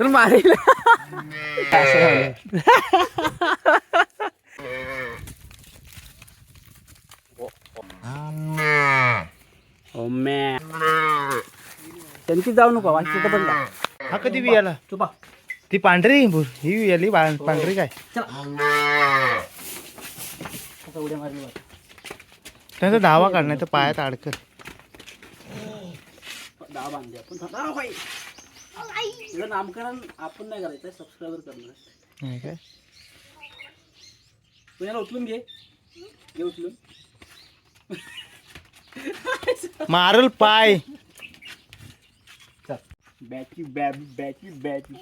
तर मारेल. त्यांची जाऊ नको वाची पण हा कधी बियाला चुपा ती पांढरी भुर ही बियाली पा- पांढरी काय? आता उड्या मारली बघ. त्यांचा धावा काढण्याचं पायात अडकत दहा बांधले आपण. थांब. तुझं नामकरण आपण नाही करायचं सबस्क्राईबर करणार. नाही काय? पुण्याला उचलून घे. घे उचलून. मारल पाय. चल. बॅची बॅ बॅची बॅची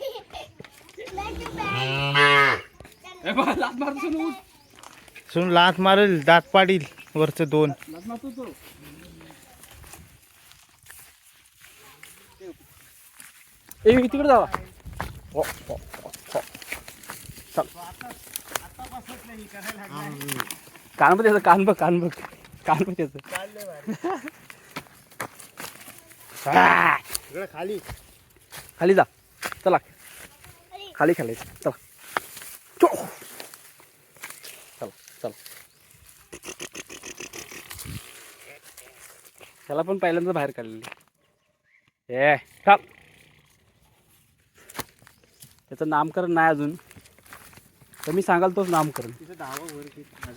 लाथ मारतो. सुन. लात मारल दात पाडील वरच दोन. मारतो तो. ए तिकडे जावा. हो, हो, हो. कान बघ त्याचं कान बघ कान बघ. कान बघ त्याचं! खाली खाली जा. चला. खाली खाली चला. चो. चला चला. त्याला पण पहिल्यांदा बाहेर काढलेली. ए चाल त्याचं नामकरण नाही अजून. तर मी सांगाल तोच नामकरण.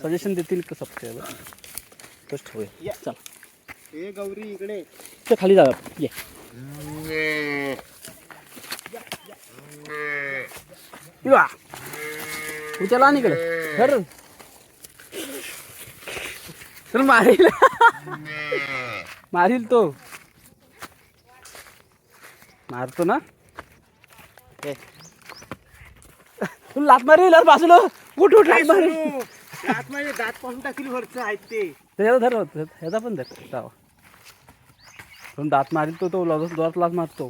सजेशन देतील का सबस्क्रायबर तोच ठेवूया. चल. ए गौरी इकडे. ते खाली जा. ये. या उचला आणि इकडे. धर. तर मारील. मारील तो. मारतो ना. तू लात मारील अरे बाजूला. उठ उठ लात मारील दात माझे दात पासून टाकली वरच आहेत ते. त्याचा धर होत ह्याचा पण धर. जावा. पण दात मारील तो तो लॉस दोरात लात मारतो.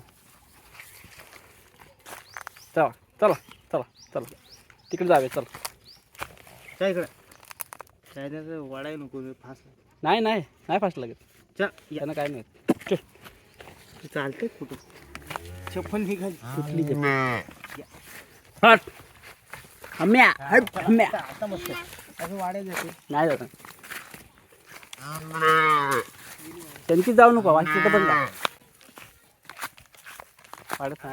चला चला चला चला. तिकडे जावे चला. काय इकडे. काय त्याचं वाढाय नको फास. नाही नाही नाही फास्ट लागत. चल त्यांना काय नाही चल. चालतंय कुठं? चप्पल निघाली. चप्पल? हट. हम्या हट हम्या आता मस्त असं वाढायचं ते नाही जात. त्यांची जाऊ नको वाटत तिथं पण जा. वाढत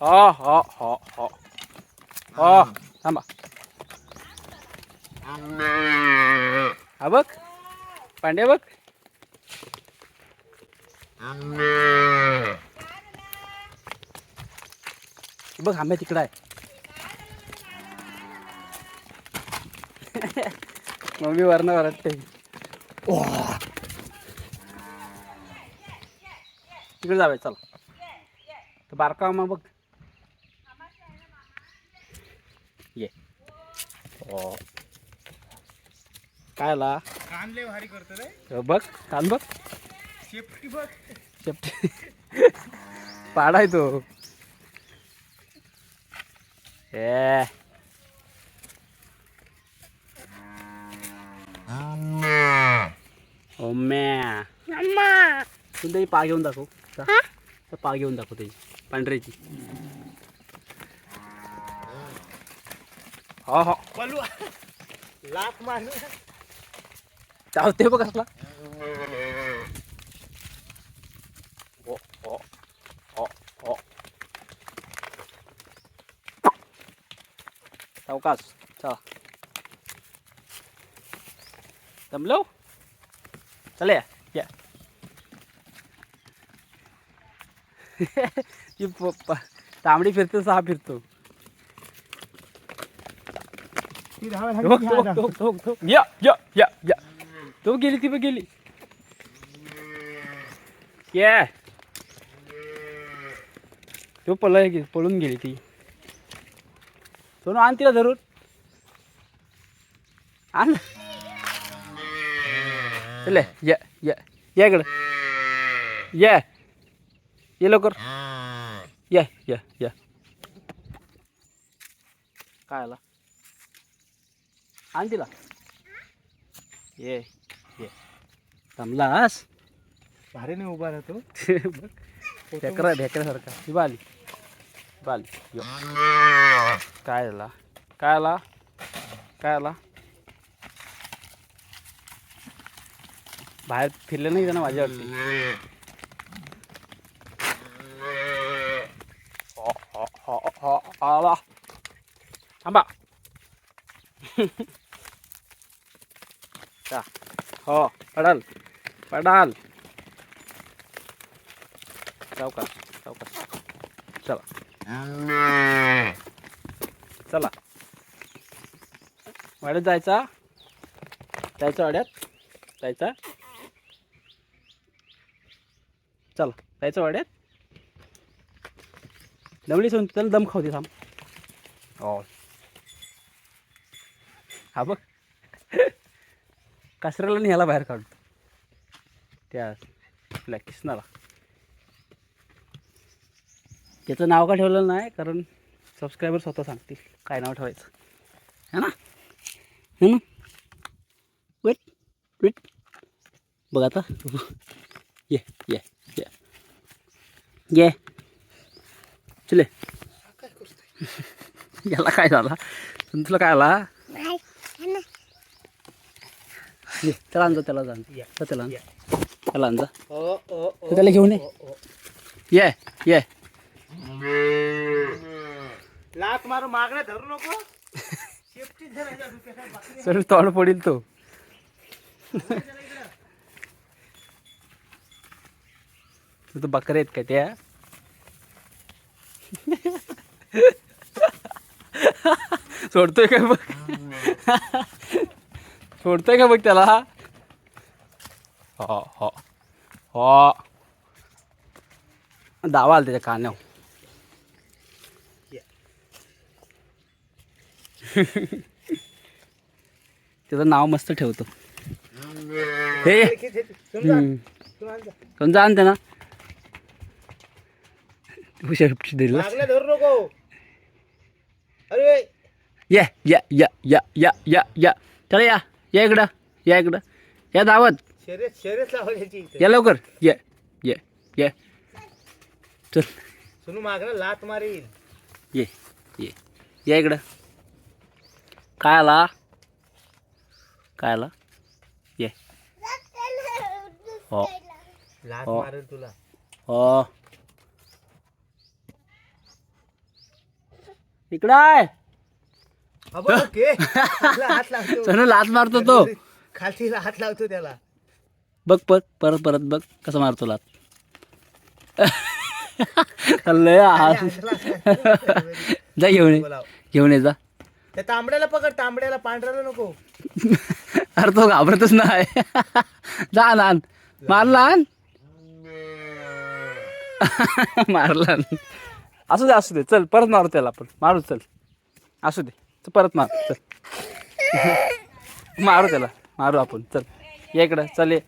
हा हा हा हा. हा थांबा. हा बघ. पांड्या बघ. बघ आंब्या तिकडं आहे. मम्मी वरण वरटते तिकडे जावे चल. तर बारका मग बघ ये ओ काय आला कान लय भारी करतो रे हो बघ कान बघ शेपटी बघ शेपटी पाडाय तो ए ओम्या तू त्याची पा घेऊन दाखव जा. जा पा घेऊन दाखव त्याची पांढऱ्याची हो हो पलू लाख मार चावते बघ ओ सावकाश चला. जमलो? चले या ती तांबडी फिरते सहा फिरतो. या या या. तो गेली ती पण गेली. ये तो पळ पळून गेली ती. सोनू आण तिला धरून. आण. चले या या या इकडं. या. ये लवकर. या या या. काय आला? आण तिला. ये ये. थांबलास? भारी नाही उभा राहतो. बघ. ढेकरा ढेकऱ्यासारखा. ही बाली. बाली. यो. काय आला काय आला? काय आला? बाहेर फिरले नाही ना माझ्यावरती हो, हो, हो, हो, आला. थांबा. चा. हो पडाल पडाल सावकाश सावकाश चला चला वाड्यात जायचा जायचं वाड्यात जायचा चला जायचं वाड्यात दमली सोन त्याला दम खाऊ दे थांब हो हा बघ कासऱ्याला न्यायला बाहेर काढतो. त्या आपल्या किसनाला. त्याचं नाव का ठेवलेलं नाही कारण सबस्क्रायबर स्वतः सांगतील काय नाव ठेवायचं. है ना? है ना वेट वेट बघ आता. ये ये ये. ये. चले. याला काय झाला? पण तुला काय आला? ये त्याला आणजा त्याला जा. त्याला आण त्याला आणजा. त्याला घेऊन ये. ये ये. लात मारू मागण्या धरू नको. सर तोंड पडील तो. तू तर बकरे आहेत का त्या? सोडतोय का बघ? सोडतोय का बघ त्याला? हो हो. हो. दावा आला त्याच्या कान्यावर त्याचं नाव मस्त ठेवतो. हे. समजा. आणते ना? शेपटी दिला मागण्या धरू नको. अरे. या या या या या या या. चला या. या इकडं या इकडं. या दावत. शर्यत शर्यत लावायची इथे. या लवकर. ये ये ये. चल. सुनू मागणं लात मारील ये ये. या इकडं. काय आला काय आला ये. हो. लात हो. मारेल तुला. हो. इकडं आहे. बघ, चल लात मारतो तो. खालची हात लावतो त्याला. बघ परत परत परत बघ कसं मारतो लात. लय हात जा घेऊन ये. घेऊन ये जा. त्या तांबड्याला पकड तांबड्याला पांढऱ्याला नको. अरे तो घाबरतच नाही. जा लहान मारला आण. मारला. असू दे असू दे. चल परत मारू त्याला आपण. मारू चल. असू दे. चल परत मार चल. मारू त्याला मारू आपण चल. ये इकडं चल ये.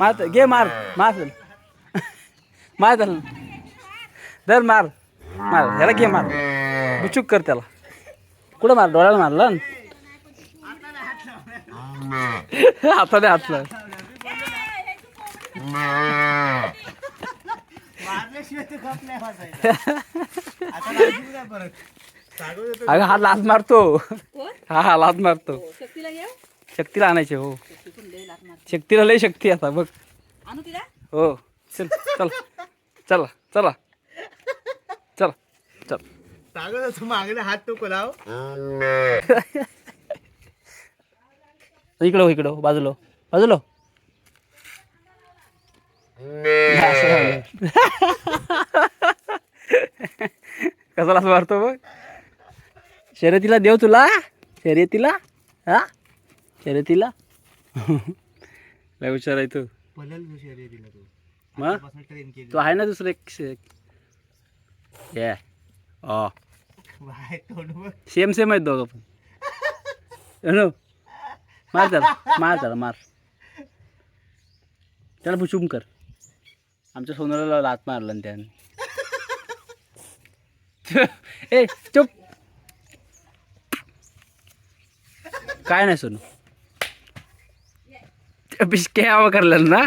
मार घे मार मार चल मार त्याला. धर मार. मार ह्याला घे मार. बुचूक कर त्याला. कुठं मार डोळ्याला मारला? हाताने हातला. मारल्याशिवाय अगं हा लात मारतो. हा हा लात मारतो. शक्तीला येऊ शक्तीला आणायचे हो. शक्तीला लय शक्ती आता बघ. हो चल चल. चला चला. चला चल. सांगू देतो, मागणे हात नको लाव. इकडं हो, इकडं हो, बाजूला हो. बाजूला हो. हे लात मारतो बघ. शर्यतीला देव तुला? शर्यतीला? हा? शर्यतीला? लय हुशार आहे तू. मग? आतापासून ट्रेन केली. तू आहे ना दुसरं एक शे- ये ओ बाय तोंड बघ. सेम सेम आहेत दोघं पण. मार त्याला. मार त्याला मार. त्याला पुचूम कर. आमच्या सोनाला लात मारलं ना त्याने. ए चुप. काय नाही सोनू. बिस्के हवा ना.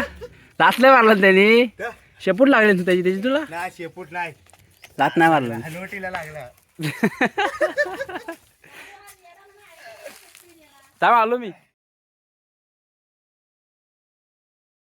लाचले मारला ना त्यांनी? शेपूट लागले ना त्याची त्याची तुला? नाही शेपूट नाही. लात नाही मारला. नोटीला लागला. थांब आलो मी.